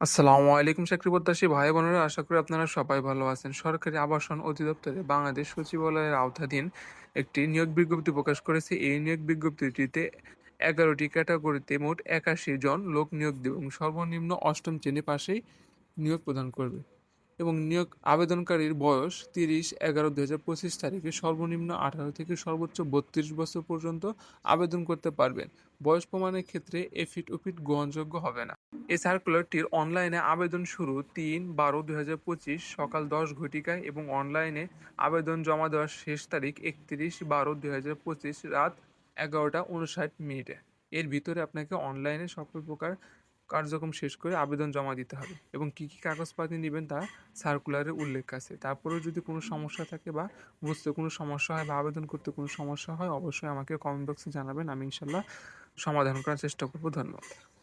আসসালামু আলাইকুম চাকরি প্রত্যাশী ভাই বোনেরা। আশা করি আপনারা সবাই ভালো আছেন। সরকারি আবাসন অধিদপ্তরে বাংলাদেশ সচিবালয়ের আওতাধীন একটি নিয়োগ বিজ্ঞপ্তি প্রকাশ করেছে। এই নিয়োগ বিজ্ঞপ্তিটিতে এগারোটি ক্যাটাগরিতে মোট একাশি জন লোক নিয়োগ দেবে এবং সর্বনিম্ন অষ্টম শ্রেণি পাশেই নিয়োগ প্রদান করবে। এবং নিয়োগ আবেদনকারীর বয়স তিরিশ এগারো দু হাজার পঁচিশ তারিখে সর্বনিম্ন আঠারো থেকে সর্বোচ্চ বত্রিশ বছর পর্যন্ত আবেদন করতে পারবেন। বয়স প্রমাণের ক্ষেত্রে এফিট উফিট গ্রহণযোগ্য হবে না। এই সার্কুলারটির অনলাইনে আবেদন শুরু তিন বারো দু হাজার পঁচিশ সকাল দশ ঘটিকায় এবং অনলাইনে আবেদন জমা দেওয়ার শেষ তারিখ একত্রিশ বারো দু হাজার পঁচিশ রাত এগারোটা উনষাট মিনিটে। এর ভিতরে আপনাকে অনলাইনে সকল প্রকার কার্যক্রম শেষ করে আবেদন জমা দিতে হবে। এবং কী কী কাগজপাতি নেবেন তা সার্কুলারে উল্লেখ আছে। তারপরেও যদি কোনো সমস্যা থাকে বা বুঝতে কোনো সমস্যা হয় বা আবেদন করতে কোনো সমস্যা হয়, অবশ্যই আমাকে কমেন্ট বক্সে জানাবেন। আমি ইনশাল্লাহ সমাধান করার চেষ্টা করব। ধন্যবাদ।